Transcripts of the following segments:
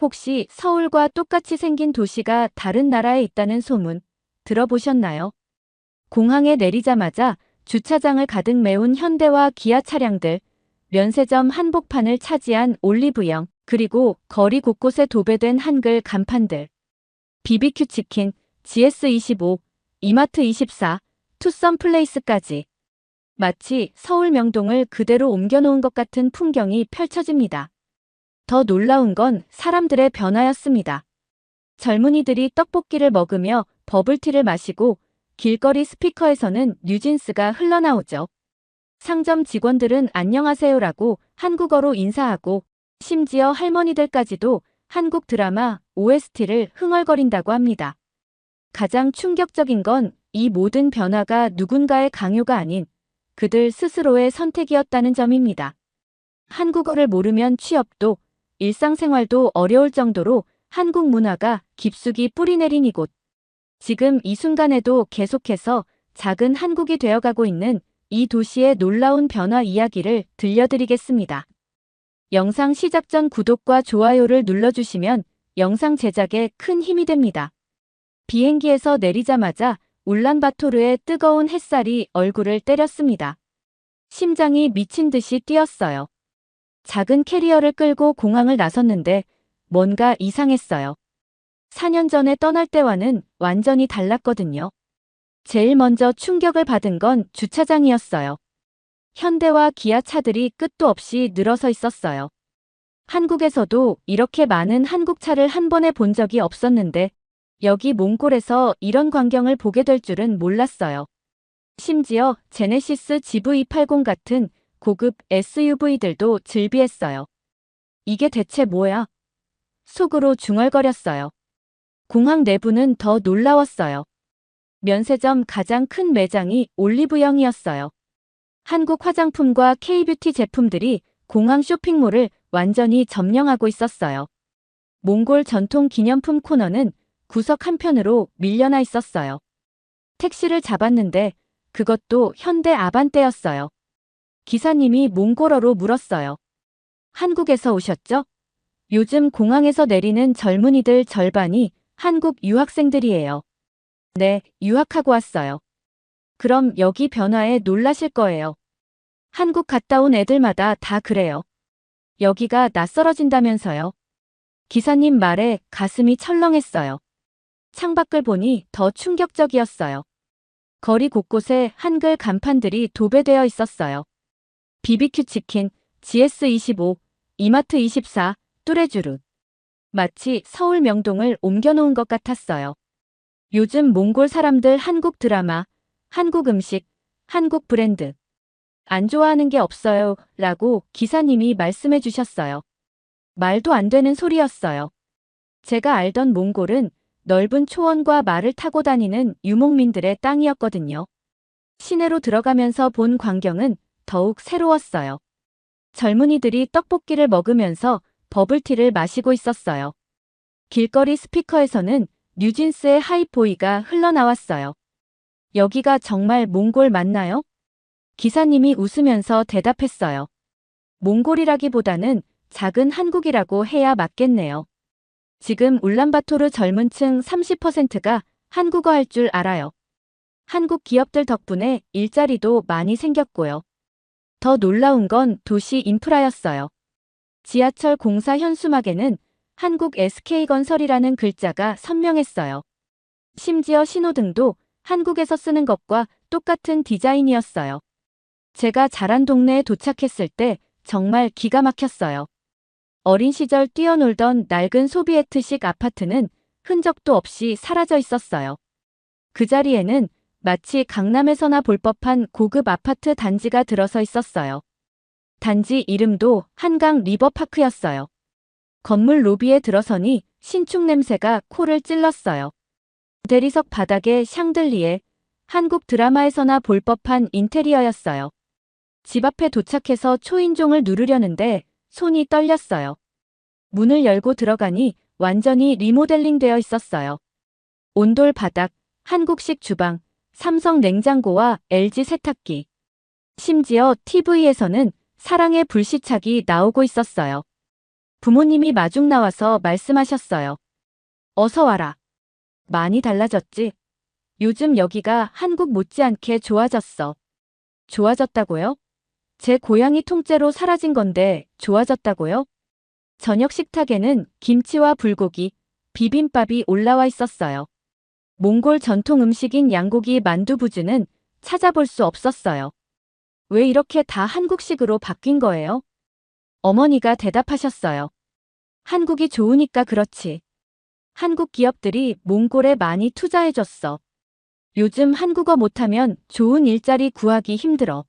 혹시 서울과 똑같이 생긴 도시가 다른 나라에 있다는 소문 들어보셨나요? 공항에 내리자마자 주차장을 가득 메운 현대와 기아 차량들, 면세점 한복판을 차지한 올리브영, 그리고 거리 곳곳에 도배된 한글 간판들, BBQ 치킨, GS25, 이마트24, 투썸 플레이스까지 마치 서울 명동을 그대로 옮겨놓은 것 같은 풍경이 펼쳐집니다. 더 놀라운 건 사람들의 변화였습니다. 젊은이들이 떡볶이를 먹으며 버블티를 마시고 길거리 스피커에서는 뉴진스가 흘러나오죠. 상점 직원들은 안녕하세요라고 한국어로 인사하고 심지어 할머니들까지도 한국 드라마 OST를 흥얼거린다고 합니다. 가장 충격적인 건 이 모든 변화가 누군가의 강요가 아닌 그들 스스로의 선택이었다는 점입니다. 한국어를 모르면 취업도 일상생활도 어려울 정도로 한국 문화가 깊숙이 뿌리내린 이곳. 지금 이 순간에도 계속해서 작은 한국이 되어가고 있는 이 도시의 놀라운 변화 이야기를 들려드리겠습니다. 영상 시작 전 구독과 좋아요를 눌러주시면 영상 제작에 큰 힘이 됩니다. 비행기에서 내리자마자 울란바토르의 뜨거운 햇살이 얼굴을 때렸습니다. 심장이 미친 듯이 뛰었어요. 작은 캐리어를 끌고 공항을 나섰는데 뭔가 이상했어요. 4년 전에 떠날 때와는 완전히 달랐거든요. 제일 먼저 충격을 받은 건 주차장이었어요. 현대와 기아 차들이 끝도 없이 늘어서 있었어요. 한국에서도 이렇게 많은 한국 차를 한 번에 본 적이 없었는데 여기 몽골에서 이런 광경을 보게 될 줄은 몰랐어요. 심지어 제네시스 GV80 같은 고급 SUV들도 즐비했어요. 이게 대체 뭐야? 속으로 중얼거렸어요. 공항 내부는 더 놀라웠어요. 면세점 가장 큰 매장이 올리브영이었어요. 한국 화장품과 K뷰티 제품들이 공항 쇼핑몰을 완전히 점령하고 있었어요. 몽골 전통 기념품 코너는 구석 한편으로 밀려나 있었어요. 택시를 잡았는데 그것도 현대 아반떼였어요. 기사님이 몽골어로 물었어요. 한국에서 오셨죠? 요즘 공항에서 내리는 젊은이들 절반이 한국 유학생들이에요. 네, 유학하고 왔어요. 그럼 여기 변화에 놀라실 거예요. 한국 갔다 온 애들마다 다 그래요. 여기가 낯설어진다면서요. 기사님 말에 가슴이 철렁했어요. 창밖을 보니 더 충격적이었어요. 거리 곳곳에 한글 간판들이 도배되어 있었어요. BBQ 치킨, GS25, 이마트 24, 뚜레쥬르. 마치 서울 명동을 옮겨놓은 것 같았어요. 요즘 몽골 사람들 한국 드라마, 한국 음식, 한국 브랜드. 안 좋아하는 게 없어요. 라고 기사님이 말씀해 주셨어요. 말도 안 되는 소리였어요. 제가 알던 몽골은 넓은 초원과 말을 타고 다니는 유목민들의 땅이었거든요. 시내로 들어가면서 본 광경은 더욱 새로웠어요. 젊은이들이 떡볶이를 먹으면서 버블티를 마시고 있었어요. 길거리 스피커에서는 뉴진스의 하이보이가 흘러나왔어요. 여기가 정말 몽골 맞나요? 기사님이 웃으면서 대답했어요. 몽골이라기보다는 작은 한국이라고 해야 맞겠네요. 지금 울란바토르 젊은 층 30%가 한국어 할 줄 알아요. 한국 기업들 덕분에 일자리도 많이 생겼고요. 더 놀라운 건 도시 인프라였어요. 지하철 공사 현수막에는 한국 SK건설이라는 글자가 선명했어요. 심지어 신호등도 한국에서 쓰는 것과 똑같은 디자인이었어요. 제가 자란 동네에 도착했을 때 정말 기가 막혔어요. 어린 시절 뛰어놀던 낡은 소비에트식 아파트는 흔적도 없이 사라져 있었어요. 그 자리에는 마치 강남에서나 볼 법한 고급 아파트 단지가 들어서 있었어요. 단지 이름도 한강 리버파크였어요. 건물 로비에 들어서니 신축 냄새가 코를 찔렀어요. 대리석 바닥에 샹들리에 한국 드라마에서나 볼 법한 인테리어였어요. 집 앞에 도착해서 초인종을 누르려는데 손이 떨렸어요. 문을 열고 들어가니 완전히 리모델링 되어 있었어요. 온돌 바닥, 한국식 주방, 삼성 냉장고와 LG 세탁기. 심지어 TV에서는 사랑의 불시착이 나오고 있었어요. 부모님이 마중 나와서 말씀하셨어요. 어서 와라. 많이 달라졌지? 요즘 여기가 한국 못지않게 좋아졌어. 좋아졌다고요? 제 고향이 통째로 사라진 건데 좋아졌다고요? 저녁 식탁에는 김치와 불고기, 비빔밥이 올라와 있었어요. 몽골 전통 음식인 양고기 만두부즈는 찾아볼 수 없었어요. 왜 이렇게 다 한국식으로 바뀐 거예요? 어머니가 대답하셨어요. 한국이 좋으니까 그렇지. 한국 기업들이 몽골에 많이 투자해줬어. 요즘 한국어 못하면 좋은 일자리 구하기 힘들어.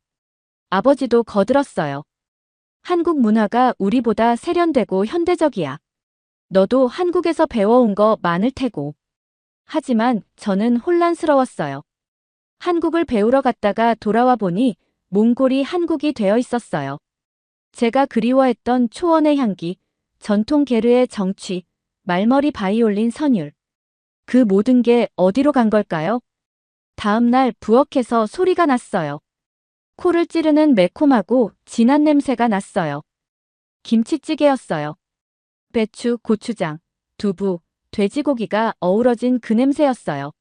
아버지도 거들었어요. 한국 문화가 우리보다 세련되고 현대적이야. 너도 한국에서 배워온 거 많을 테고. 하지만 저는 혼란스러웠어요. 한국을 배우러 갔다가 돌아와 보니 몽골이 한국이 되어 있었어요. 제가 그리워했던 초원의 향기, 전통 게르의 정취, 말머리 바이올린 선율. 그 모든 게 어디로 간 걸까요? 다음 날 부엌에서 소리가 났어요. 코를 찌르는 매콤하고 진한 냄새가 났어요. 김치찌개였어요. 배추, 고추장, 두부, 돼지고기가 어우러진 그 냄새였어요.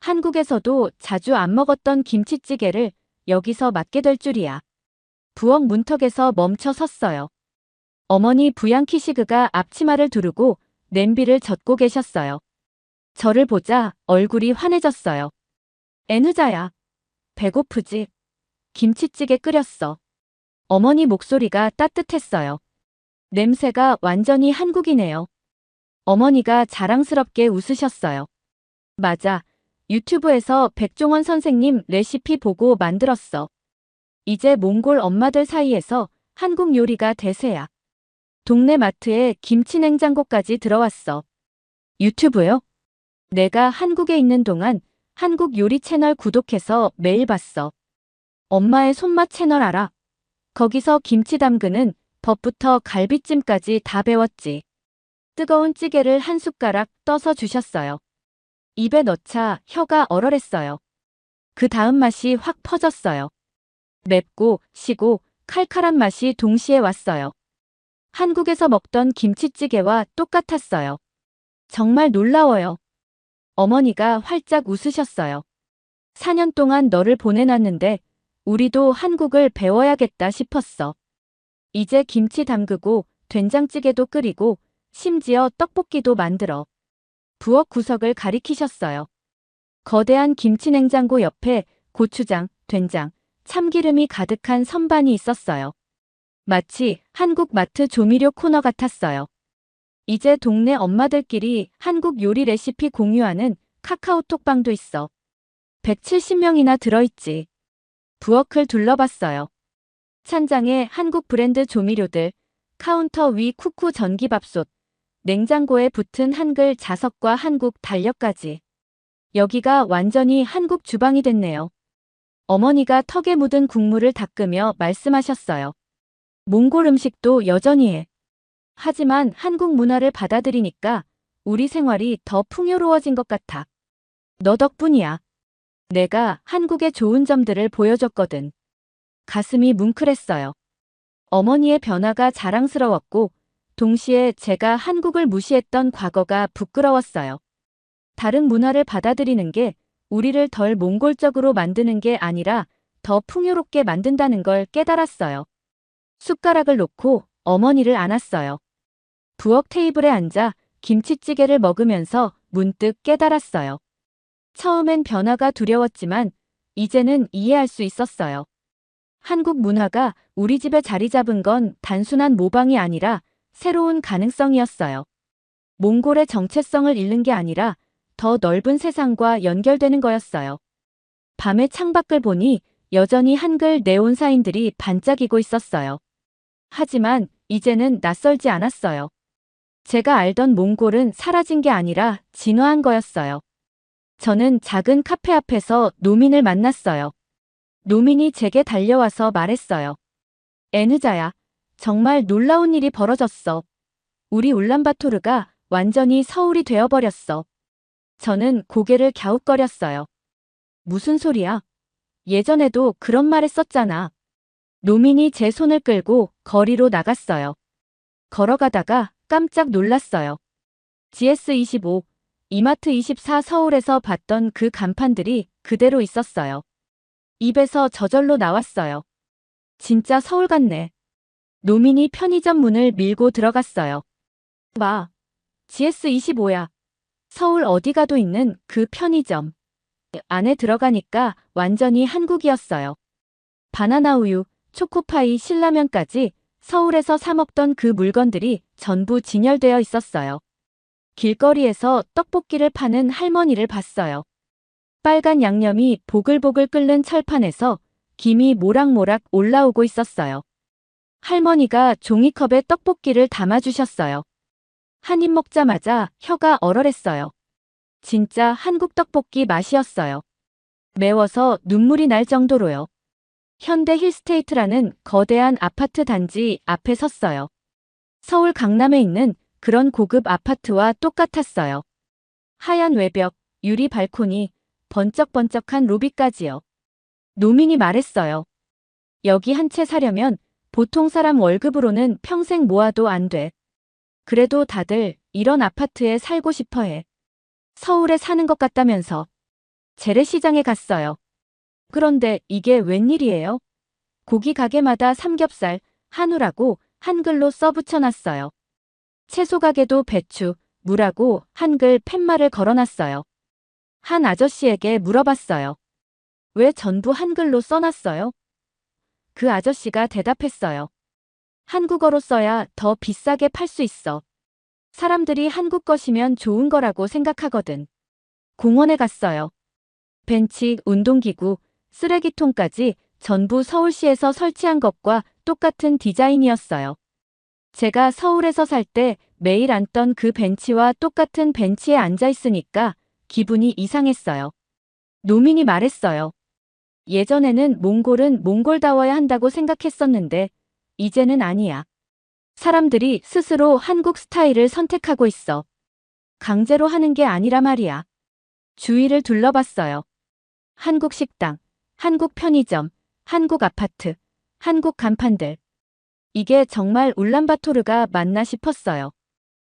한국에서도 자주 안 먹었던 김치찌개를 여기서 맡게 될 줄이야. 부엌 문턱에서 멈춰 섰어요. 어머니 부양키시그가 앞치마를 두르고 냄비를 젓고 계셨어요. 저를 보자 얼굴이 환해졌어요. 애누자야. 배고프지? 김치찌개 끓였어. 어머니 목소리가 따뜻했어요. 냄새가 완전히 한국이네요. 어머니가 자랑스럽게 웃으셨어요. 맞아. 유튜브에서 백종원 선생님 레시피 보고 만들었어. 이제 몽골 엄마들 사이에서 한국 요리가 대세야. 동네 마트에 김치 냉장고까지 들어왔어. 유튜브요? 내가 한국에 있는 동안 한국 요리 채널 구독해서 매일 봤어. 엄마의 손맛 채널 알아? 거기서 김치 담그는 법부터 갈비찜까지 다 배웠지. 뜨거운 찌개를 한 숟가락 떠서 주셨어요. 입에 넣자 혀가 얼얼했어요. 그 다음 맛이 확 퍼졌어요. 맵고 시고 칼칼한 맛이 동시에 왔어요. 한국에서 먹던 김치찌개와 똑같았어요. 정말 놀라워요. 어머니가 활짝 웃으셨어요. 4년 동안 너를 보내놨는데 우리도 한국을 배워야겠다 싶었어. 이제 김치 담그고 된장찌개도 끓이고 심지어 떡볶이도 만들어. 부엌 구석을 가리키셨어요. 거대한 김치 냉장고 옆에 고추장, 된장, 참기름이 가득한 선반이 있었어요. 마치 한국 마트 조미료 코너 같았어요. 이제 동네 엄마들끼리 한국 요리 레시피 공유하는 카카오톡방도 있어. 170명이나 들어있지. 부엌을 둘러봤어요. 찬장에 한국 브랜드 조미료들, 카운터 위 쿠쿠 전기밥솥, 냉장고에 붙은 한글 자석과 한국 달력까지. 여기가 완전히 한국 주방이 됐네요. 어머니가 턱에 묻은 국물을 닦으며 말씀하셨어요. 몽골 음식도 여전히 해. 하지만 한국 문화를 받아들이니까 우리 생활이 더 풍요로워진 것 같아. 너 덕분이야. 내가 한국의 좋은 점들을 보여줬거든. 가슴이 뭉클했어요. 어머니의 변화가 자랑스러웠고 동시에 제가 한국을 무시했던 과거가 부끄러웠어요. 다른 문화를 받아들이는 게 우리를 덜 몽골적으로 만드는 게 아니라 더 풍요롭게 만든다는 걸 깨달았어요. 숟가락을 놓고 어머니를 안았어요. 부엌 테이블에 앉아 김치찌개를 먹으면서 문득 깨달았어요. 처음엔 변화가 두려웠지만 이제는 이해할 수 있었어요. 한국 문화가 우리 집에 자리 잡은 건 단순한 모방이 아니라 새로운 가능성이었어요. 몽골의 정체성을 잃는 게 아니라 더 넓은 세상과 연결되는 거였어요. 밤에 창밖을 보니 여전히 한글 네온 사인들이 반짝이고 있었어요. 하지만 이제는 낯설지 않았어요. 제가 알던 몽골은 사라진 게 아니라 진화한 거였어요. 저는 작은 카페 앞에서 노민을 만났어요. 노민이 제게 달려와서 말했어요. 에느자야, 정말 놀라운 일이 벌어졌어. 우리 울란바토르가 완전히 서울이 되어버렸어. 저는 고개를 갸웃거렸어요. 무슨 소리야? 예전에도 그런 말 했었잖아. 노민이 제 손을 끌고 거리로 나갔어요. 걸어가다가 깜짝 놀랐어요. GS25, 이마트 24 서울에서 봤던 그 간판들이 그대로 있었어요. 입에서 저절로 나왔어요. 진짜 서울 같네. 노민이 편의점 문을 밀고 들어갔어요. 와, GS25야. 서울 어디 가도 있는 그 편의점. 안에 들어가니까 완전히 한국이었어요. 바나나 우유, 초코파이, 신라면까지 서울에서 사 먹던 그 물건들이 전부 진열되어 있었어요. 길거리에서 떡볶이를 파는 할머니를 봤어요. 빨간 양념이 보글보글 끓는 철판에서 김이 모락모락 올라오고 있었어요. 할머니가 종이컵에 떡볶이를 담아주셨어요. 한 입 먹자마자 혀가 얼얼했어요. 진짜 한국 떡볶이 맛이었어요. 매워서 눈물이 날 정도로요. 현대 힐스테이트라는 거대한 아파트 단지 앞에 섰어요. 서울 강남에 있는 그런 고급 아파트와 똑같았어요. 하얀 외벽, 유리 발코니, 번쩍번쩍한 로비까지요. 노민이 말했어요. 여기 한 채 사려면 보통 사람 월급으로는 평생 모아도 안 돼. 그래도 다들 이런 아파트에 살고 싶어 해. 서울에 사는 것 같다면서. 재래시장에 갔어요. 그런데 이게 웬일이에요? 고기 가게마다 삼겹살, 한우라고 한글로 써붙여놨어요. 채소 가게도 배추, 무라고 한글 팻말을 걸어놨어요. 한 아저씨에게 물어봤어요. 왜 전부 한글로 써놨어요? 그 아저씨가 대답했어요. 한국어로 써야 더 비싸게 팔 수 있어. 사람들이 한국 것이면 좋은 거라고 생각하거든. 공원에 갔어요. 벤치, 운동기구, 쓰레기통까지 전부 서울시에서 설치한 것과 똑같은 디자인이었어요. 제가 서울에서 살 때 매일 앉던 그 벤치와 똑같은 벤치에 앉아 있으니까 기분이 이상했어요. 노민이 말했어요. 예전에는 몽골은 몽골다워야 한다고 생각했었는데 이제는 아니야. 사람들이 스스로 한국 스타일을 선택하고 있어. 강제로 하는 게 아니라 말이야. 주위를 둘러봤어요. 한국 식당, 한국 편의점, 한국 아파트, 한국 간판들. 이게 정말 울란바토르가 맞나 싶었어요.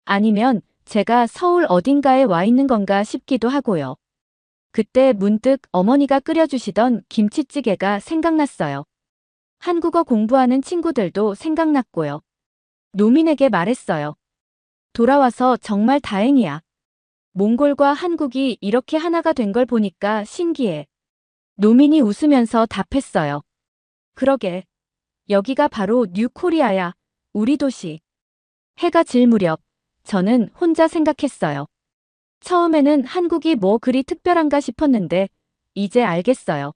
아니면 제가 서울 어딘가에 와 있는 건가 싶기도 하고요. 그때 문득 어머니가 끓여주시던 김치찌개가 생각났어요. 한국어 공부하는 친구들도 생각났고요. 노민에게 말했어요. 돌아와서 정말 다행이야. 몽골과 한국이 이렇게 하나가 된 걸 보니까 신기해. 노민이 웃으면서 답했어요. 그러게. 여기가 바로 뉴코리아야. 우리 도시. 해가 질 무렵 저는 혼자 생각했어요. 처음에는 한국이 뭐 그리 특별한가 싶었는데 이제 알겠어요.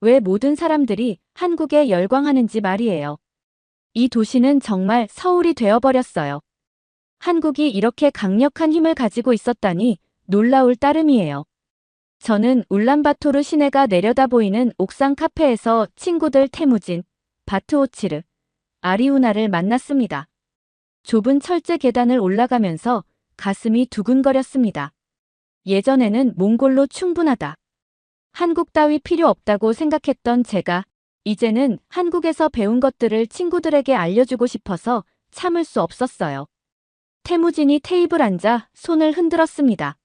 왜 모든 사람들이 한국에 열광하는지 말이에요. 이 도시는 정말 서울이 되어버렸어요. 한국이 이렇게 강력한 힘을 가지고 있었다니 놀라울 따름이에요. 저는 울란바토르 시내가 내려다 보이는 옥상 카페에서 친구들 태무진, 바트오치르, 아리우나를 만났습니다. 좁은 철제 계단을 올라가면서 가슴이 두근거렸습니다. 예전에는 몽골로 충분하다. 한국 따위 필요 없다고 생각했던 제가 이제는 한국에서 배운 것들을 친구들에게 알려주고 싶어서 참을 수 없었어요. 태무진이 테이블 앉아 손을 흔들었습니다.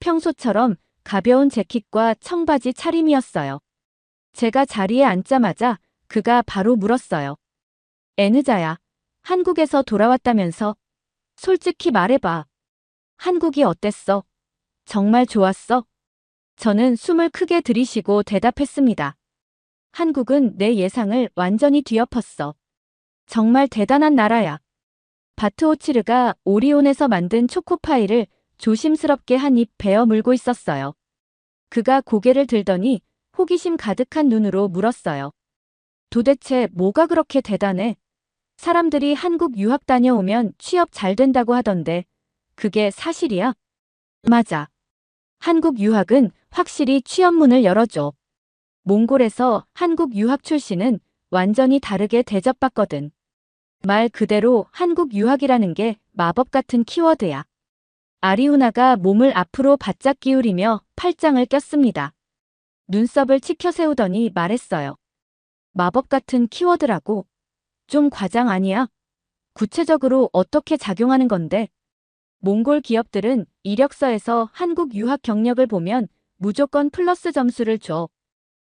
평소처럼 가벼운 재킷과 청바지 차림이었어요. 제가 자리에 앉자마자 그가 바로 물었어요. 에느자야, 한국에서 돌아왔다면서? 솔직히 말해봐. 한국이 어땠어? 정말 좋았어? 저는 숨을 크게 들이쉬고 대답했습니다. 한국은 내 예상을 완전히 뒤엎었어. 정말 대단한 나라야. 바트오치르가 오리온에서 만든 초코파이를 조심스럽게 한 입 베어 물고 있었어요. 그가 고개를 들더니 호기심 가득한 눈으로 물었어요. 도대체 뭐가 그렇게 대단해? 사람들이 한국 유학 다녀오면 취업 잘 된다고 하던데 그게 사실이야? 맞아. 한국 유학은 확실히 취업문을 열어줘. 몽골에서 한국 유학 출신은 완전히 다르게 대접받거든. 말 그대로 한국 유학이라는 게 마법 같은 키워드야. 아리우나가 몸을 앞으로 바짝 기울이며 팔짱을 꼈습니다. 눈썹을 치켜 세우더니 말했어요. 마법 같은 키워드라고. 좀 과장 아니야? 구체적으로 어떻게 작용하는 건데? 몽골 기업들은 이력서에서 한국 유학 경력을 보면 무조건 플러스 점수를 줘.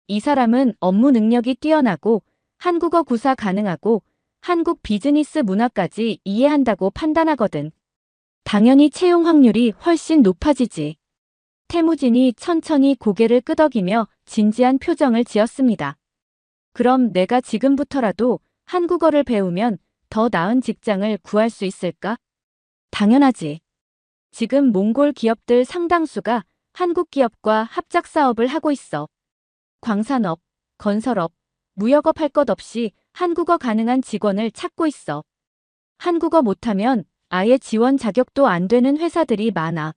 이 사람은 업무 능력이 뛰어나고 한국어 구사 가능하고 한국 비즈니스 문화까지 이해한다고 판단하거든. 당연히 채용 확률이 훨씬 높아지지. 태무진이 천천히 고개를 끄덕이며 진지한 표정을 지었습니다. 그럼 내가 지금부터라도 한국어를 배우면 더 나은 직장을 구할 수 있을까? 당연하지. 지금 몽골 기업들 상당수가 한국 기업과 합작 사업을 하고 있어. 광산업, 건설업, 무역업 할 것 없이 한국어 가능한 직원을 찾고 있어. 한국어 못하면 아예 지원 자격도 안 되는 회사들이 많아.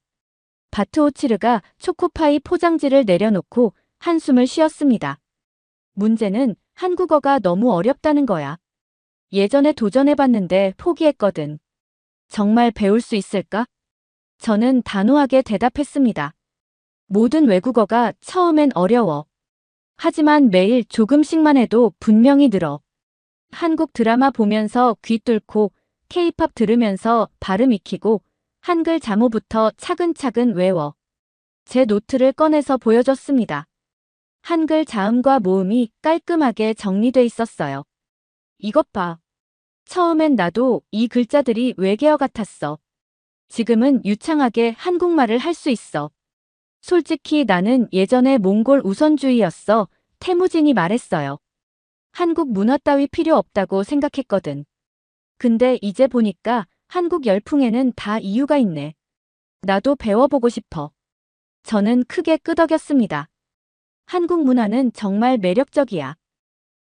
바트오치르가 초코파이 포장지를 내려놓고 한숨을 쉬었습니다. 문제는 한국어가 너무 어렵다는 거야. 예전에 도전해봤는데 포기했거든. 정말 배울 수 있을까? 저는 단호하게 대답했습니다. 모든 외국어가 처음엔 어려워. 하지만 매일 조금씩만 해도 분명히 늘어. 한국 드라마 보면서 귀 뚫고 케이팝 들으면서 발음 익히고 한글 자모부터 차근차근 외워. 제 노트를 꺼내서 보여줬습니다. 한글 자음과 모음이 깔끔하게 정리돼 있었어요. 이것 봐. 처음엔 나도 이 글자들이 외계어 같았어. 지금은 유창하게 한국말을 할 수 있어. 솔직히 나는 예전에 몽골 우선주의였어. 태무진이 말했어요. 한국 문화 따위 필요 없다고 생각했거든. 근데 이제 보니까 한국 열풍에는 다 이유가 있네. 나도 배워보고 싶어. 저는 크게 끄덕였습니다. 한국 문화는 정말 매력적이야.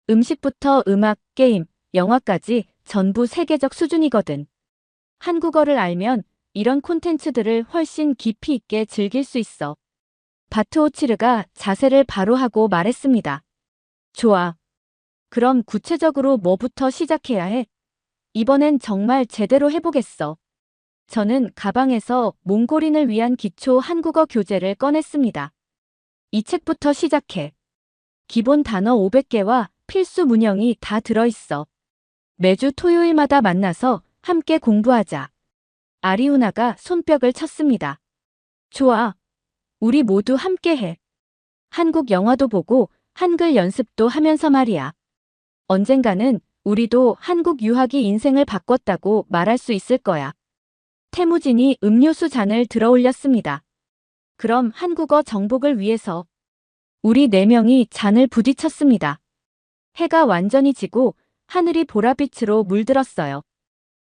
음식부터 음악, 게임, 영화까지 전부 세계적 수준이거든. 한국어를 알면 이런 콘텐츠들을 훨씬 깊이 있게 즐길 수 있어. 바트오치르가 자세를 바로 하고 말했습니다. 좋아. 그럼 구체적으로 뭐부터 시작해야 해? 이번엔 정말 제대로 해보겠어. 저는 가방에서 몽골인을 위한 기초 한국어 교재를 꺼냈습니다. 이 책부터 시작해. 기본 단어 500개와 필수 문형이 다 들어있어. 매주 토요일마다 만나서 함께 공부하자. 아리우나가 손뼉을 쳤습니다. 좋아. 우리 모두 함께 해. 한국 영화도 보고 한글 연습도 하면서 말이야. 언젠가는 우리도 한국 유학이 인생을 바꿨다고 말할 수 있을 거야. 태무진이 음료수 잔을 들어 올렸습니다. 그럼 한국어 정복을 위해서 우리 네 명이 잔을 부딪혔습니다. 해가 완전히 지고 하늘이 보라빛으로 물들었어요.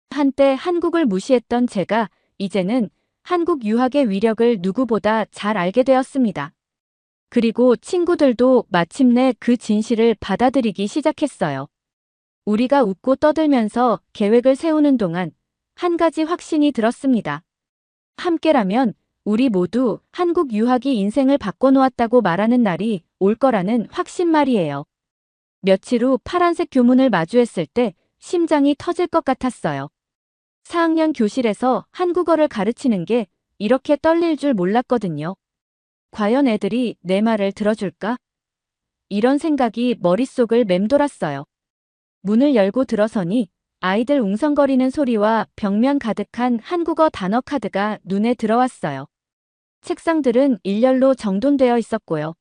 한때 한국을 무시했던 제가 이제는 한국 유학의 위력을 누구보다 잘 알게 되었습니다. 그리고 친구들도 마침내 그 진실을 받아들이기 시작했어요. 우리가 웃고 떠들면서 계획을 세우는 동안 한 가지 확신이 들었습니다. 함께라면 우리 모두 한국 유학이 인생을 바꿔놓았다고 말하는 날이 올 거라는 확신 말이에요. 며칠 후 파란색 교문을 마주했을 때 심장이 터질 것 같았어요. 4학년 교실에서 한국어를 가르치는 게 이렇게 떨릴 줄 몰랐거든요. 과연 애들이 내 말을 들어줄까? 이런 생각이 머릿속을 맴돌았어요. 문을 열고 들어서니 아이들 웅성거리는 소리와 벽면 가득한 한국어 단어 카드가 눈에 들어왔어요. 책상들은 일렬로 정돈되어 있었고요.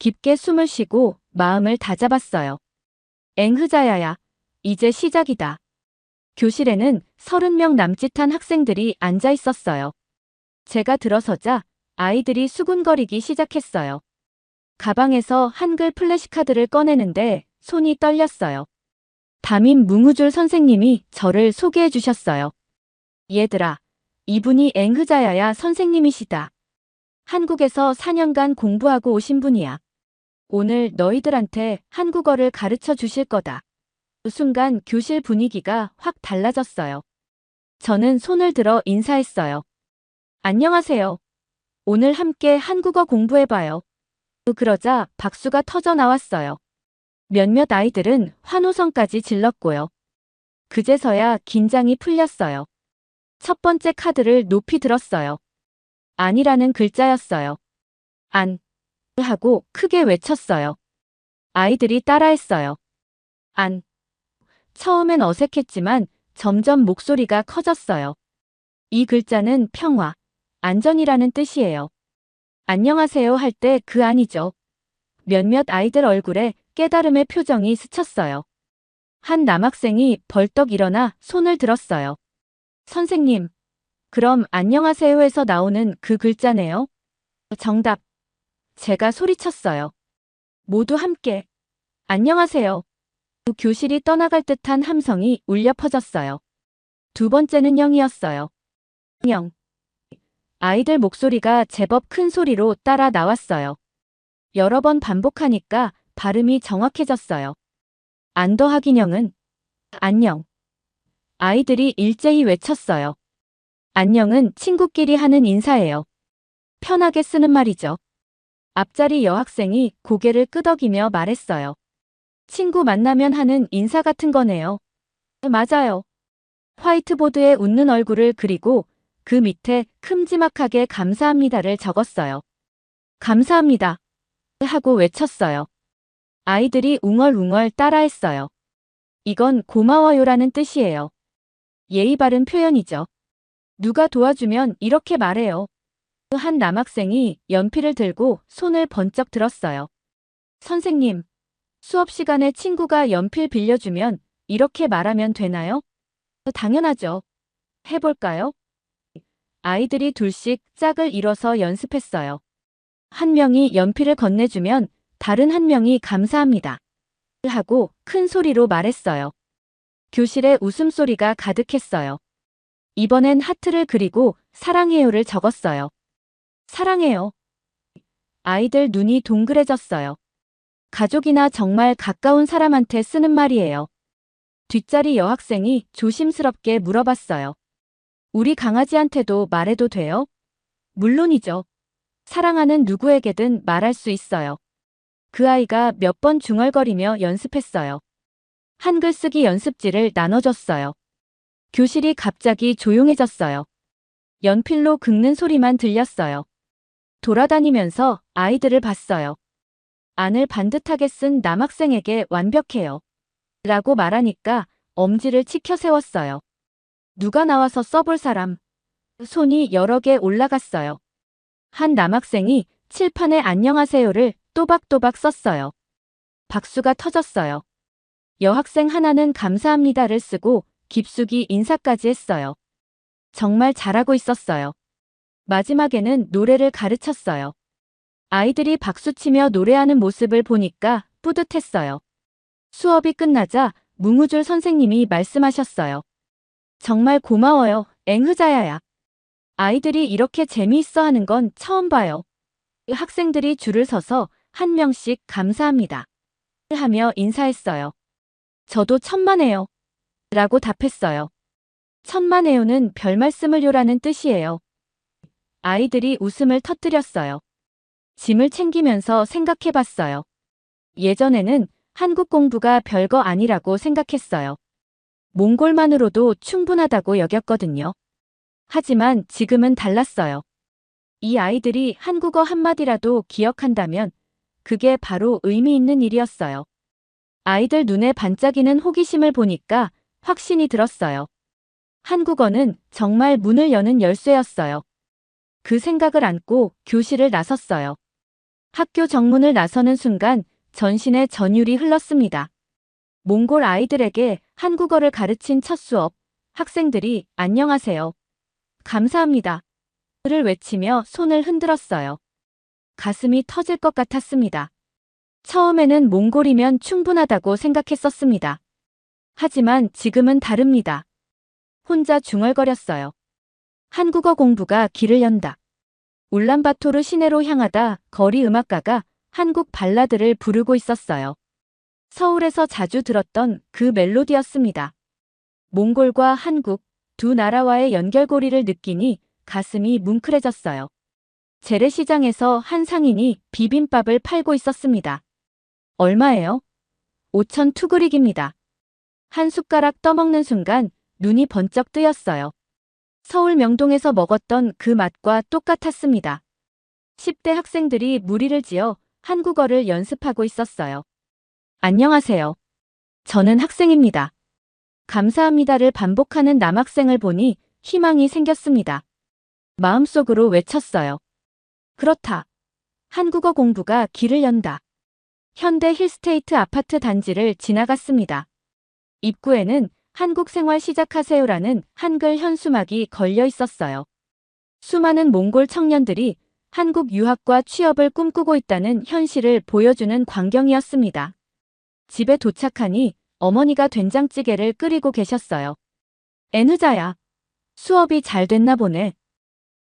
깊게 숨을 쉬고 마음을 다잡았어요. 앵흐자야야, 이제 시작이다. 교실에는 30명 남짓한 학생들이 앉아 있었어요. 제가 들어서자 아이들이 수군거리기 시작했어요. 가방에서 한글 플래시카드를 꺼내는데 손이 떨렸어요. 담임 뭉우줄 선생님이 저를 소개해 주셨어요. 얘들아, 이분이 앵흐자야야 선생님이시다. 한국에서 4년간 공부하고 오신 분이야. 오늘 너희들한테 한국어를 가르쳐 주실 거다. 그 순간 교실 분위기가 확 달라졌어요. 저는 손을 들어 인사했어요. 안녕하세요. 오늘 함께 한국어 공부해봐요. 그러자 박수가 터져 나왔어요. 몇몇 아이들은 환호성까지 질렀고요. 그제서야 긴장이 풀렸어요. 첫 번째 카드를 높이 들었어요. 아니라는 글자였어요. 안, 하고 크게 외쳤어요. 아이들이 따라했어요. 안. 처음엔 어색했지만 점점 목소리가 커졌어요. 이 글자는 평화, 안전이라는 뜻이에요. 안녕하세요 할 때 그 아니죠. 몇몇 아이들 얼굴에 깨달음의 표정이 스쳤어요. 한 남학생이 벌떡 일어나 손을 들었어요. 선생님, 그럼 안녕하세요에서 나오는 그 글자네요? 정답. 제가 소리쳤어요. 모두 함께. 안녕하세요. 교실이 떠나갈 듯한 함성이 울려 퍼졌어요. 두 번째는 영이었어요. 영. 아이들 목소리가 제법 큰 소리로 따라 나왔어요. 여러 번 반복하니까 발음이 정확해졌어요. 안 더하기 영은 안녕. 아이들이 일제히 외쳤어요. 안녕은 친구끼리 하는 인사예요. 편하게 쓰는 말이죠. 앞자리 여학생이 고개를 끄덕이며 말했어요. 친구 만나면 하는 인사 같은 거네요. 맞아요. 화이트보드에 웃는 얼굴을 그리고 그 밑에 큼지막하게 감사합니다를 적었어요. 감사합니다. 하고 외쳤어요. 아이들이 웅얼웅얼 따라했어요. 이건 고마워요라는 뜻이에요. 예의 바른 표현이죠. 누가 도와주면 이렇게 말해요. 한 남학생이 연필을 들고 손을 번쩍 들었어요. 선생님, 수업 시간에 친구가 연필 빌려주면 이렇게 말하면 되나요? 당연하죠. 해볼까요? 아이들이 둘씩 짝을 이뤄서 연습했어요. 한 명이 연필을 건네주면 다른 한 명이 감사합니다. 하고 큰 소리로 말했어요. 교실에 웃음소리가 가득했어요. 이번엔 하트를 그리고 사랑해요를 적었어요. 사랑해요. 아이들 눈이 동그래졌어요. 가족이나 정말 가까운 사람한테 쓰는 말이에요. 뒷자리 여학생이 조심스럽게 물어봤어요. 우리 강아지한테도 말해도 돼요? 물론이죠. 사랑하는 누구에게든 말할 수 있어요. 그 아이가 몇 번 중얼거리며 연습했어요. 한글 쓰기 연습지를 나눠줬어요. 교실이 갑자기 조용해졌어요. 연필로 긁는 소리만 들렸어요. 돌아다니면서 아이들을 봤어요. 안을 반듯하게 쓴 남학생에게 완벽해요. 라고 말하니까 엄지를 치켜 세웠어요. 누가 나와서 써볼 사람. 손이 여러 개 올라갔어요. 한 남학생이 칠판에 안녕하세요를 또박또박 썼어요. 박수가 터졌어요. 여학생 하나는 감사합니다를 쓰고 깊숙이 인사까지 했어요. 정말 잘하고 있었어요. 마지막에는 노래를 가르쳤어요. 아이들이 박수치며 노래하는 모습을 보니까 뿌듯했어요. 수업이 끝나자 뭉우줄 선생님이 말씀하셨어요. 정말 고마워요, 앵흐자야야. 아이들이 이렇게 재미있어 하는 건 처음 봐요. 학생들이 줄을 서서 한 명씩 감사합니다. 하며 인사했어요. 저도 천만에요. 라고 답했어요. 천만에요는 별 말씀을 요라는 뜻이에요. 아이들이 웃음을 터뜨렸어요. 짐을 챙기면서 생각해 봤어요. 예전에는 한국 공부가 별거 아니라고 생각했어요. 몽골만으로도 충분하다고 여겼거든요. 하지만 지금은 달랐어요. 이 아이들이 한국어 한마디라도 기억한다면 그게 바로 의미 있는 일이었어요. 아이들 눈에 반짝이는 호기심을 보니까 확신이 들었어요. 한국어는 정말 문을 여는 열쇠였어요. 그 생각을 안고 교실을 나섰어요. 학교 정문을 나서는 순간 전신에 전율이 흘렀습니다. 몽골 아이들에게 한국어를 가르친 첫 수업, 학생들이 안녕하세요. 감사합니다. 를 외치며 손을 흔들었어요. 가슴이 터질 것 같았습니다. 처음에는 몽골이면 충분하다고 생각했었습니다. 하지만 지금은 다릅니다. 혼자 중얼거렸어요. 한국어 공부가 길을 연다. 울란바토르 시내로 향하다 거리 음악가가 한국 발라드를 부르고 있었어요. 서울에서 자주 들었던 그 멜로디였습니다. 몽골과 한국 두 나라와의 연결고리를 느끼니 가슴이 뭉클해졌어요. 재래시장에서 한 상인이 비빔밥을 팔고 있었습니다. 얼마예요? 5천 투그릭입니다. 한 숟가락 떠먹는 순간 눈이 번쩍 뜨였어요. 서울 명동에서 먹었던 그 맛과 똑같았습니다. 10대 학생들이 무리를 지어 한국어를 연습하고 있었어요. 안녕하세요. 저는 학생입니다. 감사합니다를 반복하는 남학생을 보니 희망이 생겼습니다. 마음속으로 외쳤어요. 그렇다. 한국어 공부가 길을 연다. 현대 힐스테이트 아파트 단지를 지나갔습니다. 입구에는 한국 생활 시작하세요라는 한글 현수막이 걸려 있었어요. 수많은 몽골 청년들이 한국 유학과 취업을 꿈꾸고 있다는 현실을 보여주는 광경이었습니다. 집에 도착하니 어머니가 된장찌개를 끓이고 계셨어요. 애누자야. 수업이 잘 됐나 보네.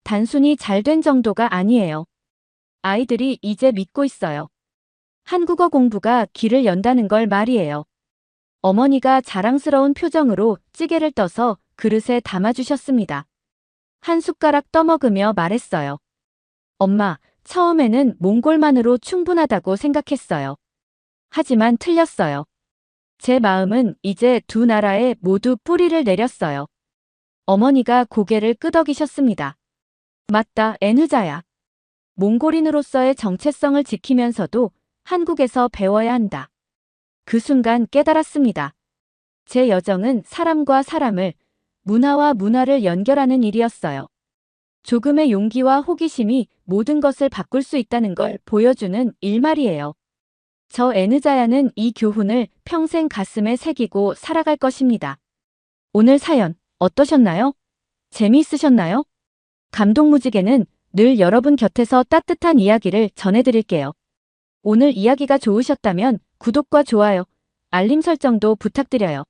단순히 잘 된 정도가 아니에요. 아이들이 이제 믿고 있어요. 한국어 공부가 길을 연다는 걸 말이에요. 어머니가 자랑스러운 표정으로 찌개를 떠서 그릇에 담아주셨습니다. 한 숟가락 떠먹으며 말했어요. 엄마, 처음에는 몽골만으로 충분하다고 생각했어요. 하지만 틀렸어요. 제 마음은 이제 두 나라에 모두 뿌리를 내렸어요. 어머니가 고개를 끄덕이셨습니다. 맞다, 애누자야. 몽골인으로서의 정체성을 지키면서도 한국에서 배워야 한다. 그 순간 깨달았습니다. 제 여정은 사람과 사람을, 문화와 문화를 연결하는 일이었어요. 조금의 용기와 호기심이 모든 것을 바꿀 수 있다는 걸 보여주는 일말이에요. 저 에느자야는 이 교훈을 평생 가슴에 새기고 살아갈 것입니다. 오늘 사연 어떠셨나요? 재미있으셨나요? 감동무지개는 늘 여러분 곁에서 따뜻한 이야기를 전해드릴게요. 오늘 이야기가 좋으셨다면 구독과 좋아요, 알림 설정도 부탁드려요.